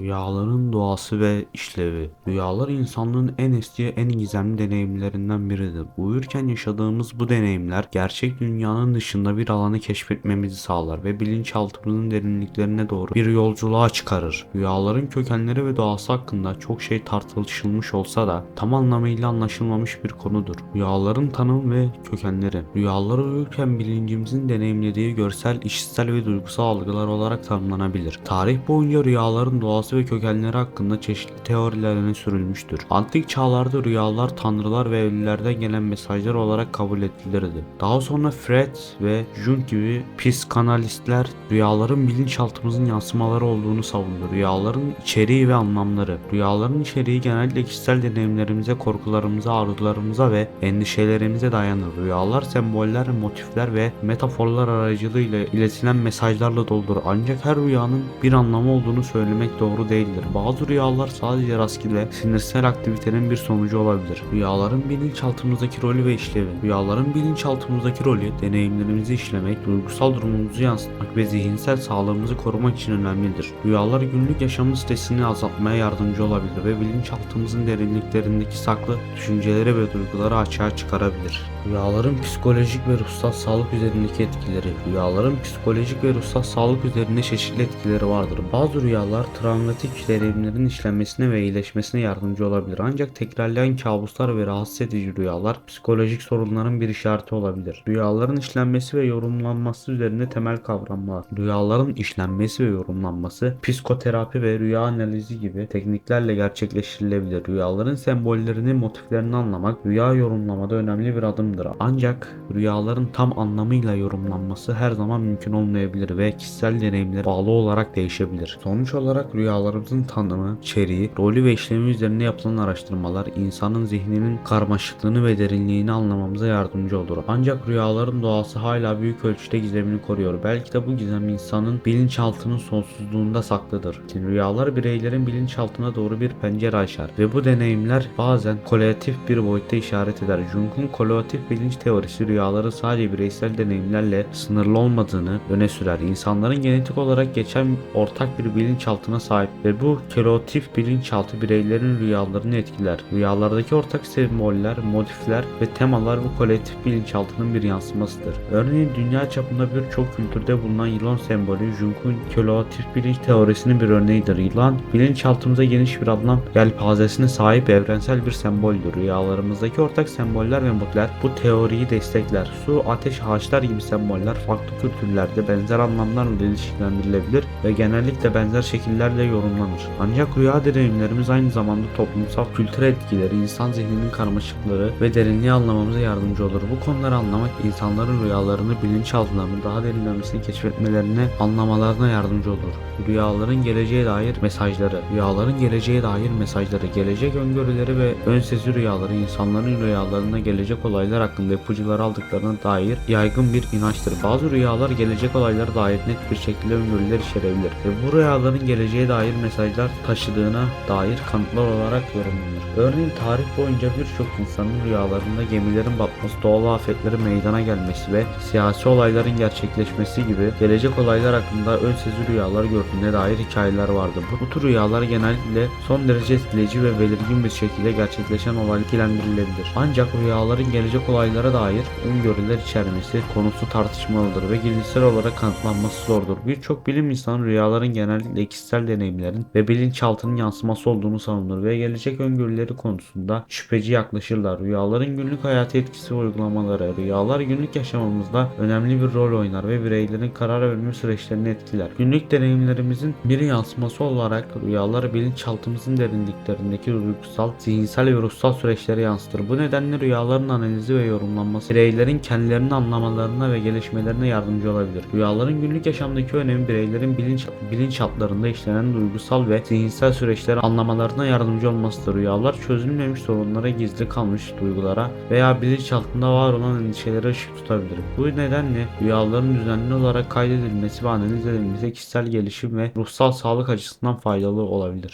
Rüyaların doğası ve işlevi. Rüyalar insanlığın en eski, en gizemli deneyimlerinden biridir. Uyurken yaşadığımız bu deneyimler gerçek dünyanın dışında bir alanı keşfetmemizi sağlar ve bilinçaltımızın derinliklerine doğru bir yolculuğa çıkarır. Rüyaların kökenleri ve doğası hakkında çok şey tartışılmış olsa da tam anlamıyla anlaşılmamış bir konudur. Rüyaların tanımı ve kökenleri. Rüyaları uyurken bilincimizin deneyimlediği görsel, işitsel ve duygusal algılar olarak tanımlanabilir. Tarih boyunca rüyaların doğası ve kökenleri hakkında çeşitli teoriler öne sürülmüştür. Antik çağlarda rüyalar tanrılar ve evlilerden gelen mesajlar olarak kabul edilirdi. Daha sonra Fred ve Jung gibi psikanalistler rüyaların bilinçaltımızın yansımaları olduğunu savundu. Rüyaların içeriği ve anlamları. Rüyaların içeriği genellikle kişisel deneyimlerimize, korkularımıza, arzularımıza ve endişelerimize dayanır. Rüyalar semboller, motifler ve metaforlar aracılığıyla iletilen mesajlarla doldur. Ancak her rüyanın bir anlamı olduğunu söylemek doğru değildir. Bazı rüyalar sadece rastgele sinirsel aktivitenin bir sonucu olabilir. Rüyaların bilinçaltımızdaki rolü ve işlevi. Rüyaların bilinçaltımızdaki rolü deneyimlerimizi işlemek, duygusal durumumuzu yansıtmak ve zihinsel sağlığımızı korumak için önemlidir. Rüyalar günlük yaşamın stresini azaltmaya yardımcı olabilir ve bilinçaltımızın derinliklerindeki saklı düşünceleri ve duyguları açığa çıkarabilir. Rüyaların psikolojik ve ruhsal sağlık üzerindeki etkileri. Rüyaların psikolojik ve ruhsal sağlık üzerinde çeşitli etkileri vardır. Bazı rüyalar travmatik deneyimlerin işlenmesine ve iyileşmesine yardımcı olabilir. Ancak tekrarlayan kabuslar ve rahatsız edici rüyalar psikolojik sorunların bir işareti olabilir. Rüyaların işlenmesi ve yorumlanması üzerine temel kavramlar. Rüyaların işlenmesi ve yorumlanması psikoterapi ve rüya analizi gibi tekniklerle gerçekleştirilebilir. Rüyaların sembollerini, motiflerini anlamak rüya yorumlamada önemli bir adımdır. Ancak rüyaların tam anlamıyla yorumlanması her zaman mümkün olmayabilir ve kişisel deneyimlere bağlı olarak değişebilir. Sonuç olarak rüyalarımızın tanımı, içeriği, rolü ve işlemi üzerine yapılan araştırmalar insanın zihninin karmaşıklığını ve derinliğini anlamamıza yardımcı olur. Ancak rüyaların doğası hala büyük ölçüde gizemini koruyor. Belki de bu gizem insanın bilinçaltının sonsuzluğunda saklıdır. Rüyalar bireylerin bilinçaltına doğru bir pencere açar ve bu deneyimler bazen kolektif bir boyutta işaret eder. Jung'un kolektif bilinç teorisi rüyaların sadece bireysel deneyimlerle sınırlı olmadığını öne sürer. İnsanların genetik olarak geçen ortak bir bilinçaltına sahip ve bu kolektif bilinçaltı bireylerin rüyalarını etkiler. Rüyalardaki ortak semboller, motifler ve temalar bu kolektif bilinçaltının bir yansımasıdır. Örneğin dünya çapında birçok kültürde bulunan yılan sembolü Jung'un kolektif bilinç teorisinin bir örneğidir. Yılan bilinçaltımıza geniş bir anlam yelpazesine sahip evrensel bir semboldür. Rüyalarımızdaki ortak semboller ve motifler bu teoriyi destekler. Su, ateş, ağaçlar gibi semboller farklı kültürlerde benzer anlamlarla ilişkilendirilebilir ve genellikle benzer şekillerle yorumlanır. Ancak rüya deneyimlerimiz aynı zamanda toplumsal kültürel etkileri, insan zihninin karmaşıkları ve derinliği anlamamıza yardımcı olur. Bu konuları anlamak insanların rüyalarını bilinçaltlarını daha derinlemesine keşfetmelerine, anlamalarına yardımcı olur. Rüyaların geleceğe dair mesajları, rüyaların geleceğe dair mesajları, gelecek öngörüleri ve ön sezi rüyaları insanların rüyalarına gelecek olaylar hakkında ipuçları aldıklarına dair yaygın bir inançtır. Bazı rüyalar gelecek olaylara dair net bir şekilde öngörüler içerebilir ve bu rüyaların geleceğe dair mesajlar taşıdığına dair kanıtlar olarak yorumlanır. Örneğin tarih boyunca birçok insanın rüyalarında gemilerin batması, doğal afetlerin meydana gelmesi ve siyasi olayların gerçekleşmesi gibi gelecek olaylar hakkında ön sezi rüyalar gördüğüne dair hikayeler vardı. Bu, bu tür rüyalar genellikle son derece etkileyici ve belirgin bir şekilde gerçekleşen olay ilgilendirilebilir. Ancak rüyaların gelecek olaylara dair öngörüler içermesi konusu tartışmalıdır ve bilimsel olarak kanıtlanması zordur. Birçok bilim insanı rüyaların genellikle kişisel deneyimlerin ve bilinçaltının yansıması olduğunu savunur ve gelecek öngörüleri konusunda şüpheci yaklaşırlar. Rüyaların günlük hayata etkisi uygulamaları, rüyalar günlük yaşamımızda önemli bir rol oynar ve bireylerin karar verme süreçlerini etkiler. Günlük deneyimlerimizin bir yansıması olarak rüyalar bilinçaltımızın derinliklerindeki duygusal, zihinsel ve ruhsal süreçleri yansıtır. Bu nedenle rüyaların analizi ve yorumlanması bireylerin kendilerini anlamalarına ve gelişmelerine yardımcı olabilir. Rüyaların günlük yaşamdaki önemi bireylerin bilinç bilinçaltlarında işlenen duygusal ve zihinsel süreçleri anlamalarına yardımcı olmasıdır. Rüyalar çözülmemiş sorunlara, gizli kalmış duygulara veya bilinçaltında var olan endişelere ışık tutabilir. Bu nedenle rüyaların düzenli olarak kaydedilmesi ve analiz edilmesi kişisel gelişim ve ruhsal sağlık açısından faydalı olabilir.